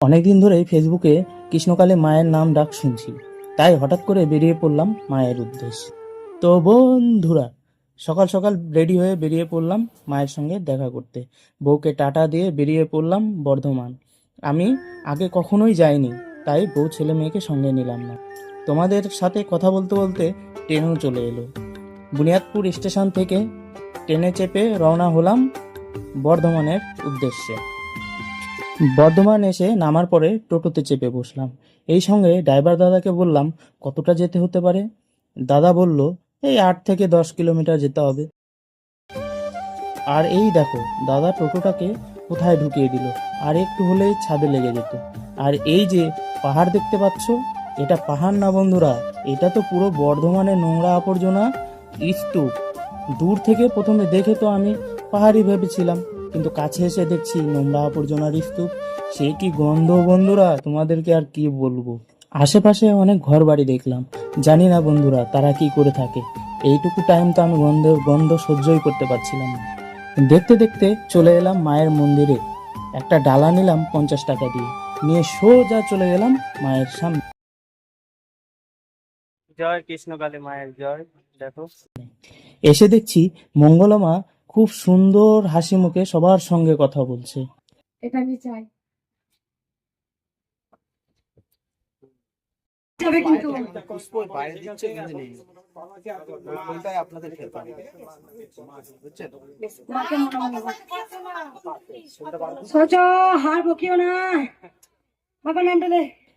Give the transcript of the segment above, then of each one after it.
অনেকদিন ধরেই ফেসবুকে কৃষ্ণকালে মায়ের নাম ডাক শুনছি। তাই হঠাৎ করে বেরিয়ে পড়লাম মায়ের উদ্দেশ্যে। তো বন্ধুরা, সকাল সকাল রেডি হয়ে বেরিয়ে পড়লাম মায়ের সঙ্গে দেখা করতে। বউকে টাটা দিয়ে বেরিয়ে পড়লাম বর্ধমান। আমি আগে কখনোই যাইনি, তাই বউ ছেলে মেয়েকে সঙ্গে নিলাম না। তোমাদের সাথে কথা বলতে বলতে ট্রেনও চলে এলো। বুনিয়াদপুর স্টেশন থেকে ট্রেনে চেপে রওনা হলাম বর্ধমানের উদ্দেশ্যে। বর্ধমান এসে নামার পরে টোটোতে চেপে বসলাম। এই সঙ্গে ড্রাইভার দাদাকে বললাম, কতটা যেতে হতে পারে? দাদা বলল, এই আট থেকে দশ কিলোমিটার যেতে হবে। আর এই দেখো, দাদা টোটোটাকে কোথায় ঢুকিয়ে দিল, আর একটু হলেই ছাদে লেগে যেত। আর এই যে পাহাড় দেখতে পাচ্ছ, এটা পাহাড় না বন্ধুরা, এটা তো পুরো বর্ধমানের নোংরা আবর্জনা স্তূপ। দূর থেকে প্রথমে দেখে তো আমি পাহাড়ি ভেবেছিলাম। কিন্তু কাছে এসে দেখছি নোংরা আবর্জনার স্তূপ সে কি গন্ধ বন্ধুরা তোমাদেরকে আর কি বলব? আশেপাশে অনেক ঘর বাড়ি দেখলাম। জানি না বন্ধুরা তারা কি করে থাকে। এইটুকু টাইম তো আমি গন্ধ গন্ধ সহ্যই করতে পারছিলাম না। দেখতে দেখতে চলে এলাম মায়ের মন্দিরে। একটা ডালা নিলাম পঞ্চাশ টাকা দিয়ে। নিয়ে সোজা চলে গেলাম মায়ের সামনে। জয় কৃষ্ণকালী মায়ের জয় দেখো। এসে দেখছি মঙ্গলমা খুব সুন্দর হাসি মুখে সবার সঙ্গে কথা বলছে। এটা আমি চাই।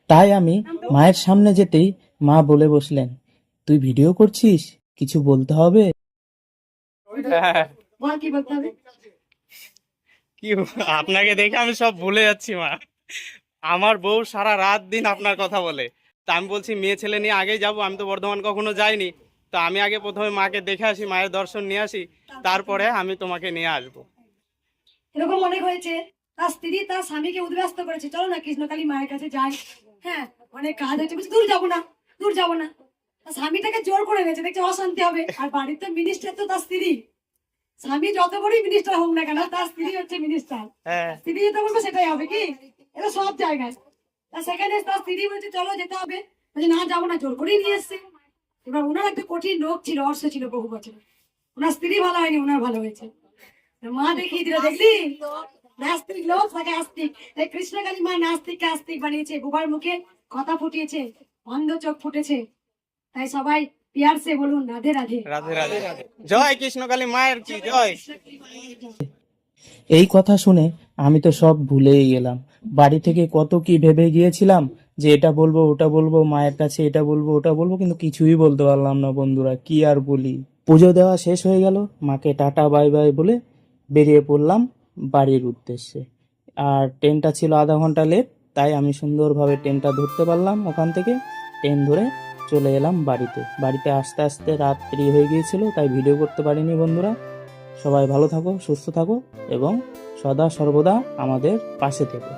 তাই আমি মায়ের সামনে যেতেই মা বলে বসলেন তুই ভিডিও করছিস? কিছু বলতে হবে? বল কি বলতে হবে? কি আপনাকে দেখে আমি সব ভুলে যাচ্ছি মা। আমার বউ সারা রাত দিন আপনার কথা বলে। তা আমি বলছি মেয়ে ছেলে নিয়ে আগেই যাব আমি তো বর্ধমান কখনো যাইনি। তো আমি আগে প্রথমে মাকে দেখে আসি মায়ের দর্শন নিয়ে আসি তারপরে আমি তোমাকে নিয়ে আসব। এরকম মনে হয়েছে। তার স্ত্রী তার স্বামীকে উদ্ব্যস্ত করেছে। চলো না কৃষ্ণকালী মায়ের কাছে যাই। হ্যাঁ অনেক কাজ বলছে, দূর যাব না দূর যাব না। স্বামীটাকে জোর করে নিয়েছে দেখছে অশান্তি হবে। আর বাড়িতে মিনিস্টার তো তার স্ত্রী। স্বামী যত বড়ই মিনিস্টার হোক না কেন তার স্ত্রী হচ্ছে মিনিস্টার হ্যাঁ। স্ত্রী যেটা বলবে সেটাই হবে কি? এটা সব জায়গায়। তা সেখানে তার স্ত্রী বলছে চলো যেতে হবে। বলছে না যাব না। জোর করেই নিয়ে এসছে। এবার ওনার একটা কঠিন রোগ ছিল অর্শ ছিল বহু বছর। ওনার স্ত্রী ভালো হয়নি ওনার ভালো হয়েছে। মা দেখিয়ে দিল দেখলি? নাস্তিক লোক তাকে আস্তিক। এই কৃষ্ণকালী মা নাস্তিককে আস্তিক বানিয়েছে। বুবার মুখে কথা ফুটিয়েছে অন্ধ চোখ ফুটেছে। তাই সবাই পিয়ারসে বলুন রাধে রাধে রাধে রাধে জয় কৃষ্ণকালী মায়ের কি জয় এই কথা শুনে আমি তো সব ভুলেই গেলাম। বাড়ি থেকে কত কি ভেবে গিয়েছিলাম যে এটা বলব ওটা বলব মায়ের কাছে এটা বলব ওটা বলব কিন্তু কিছুই বলতে পারলাম না বন্ধুরা কি আর বলি। পুজো দেওয়া শেষ হয়ে গেল মাকে টাটা বাই বাই বলে বেরিয়ে পড়লাম বাড়ির উদ্দেশ্যে। আর ট্রেনটা ছিল আধা ঘণ্টা লেট তাই আমি সুন্দরভাবে ট্রেনটা ধরতে পারলাম ওখান থেকে ট্রেন ধরে চলে এলাম বাড়িতে। বাড়িতে আস্তে আস্তে রাত্রি হয়ে গিয়েছিল, তাই ভিডিও করতে পারিনি বন্ধুরা। সবাই ভালো থাকো, সুস্থ থাকো এবং সদা সর্বদা আমাদের পাশে থেকো।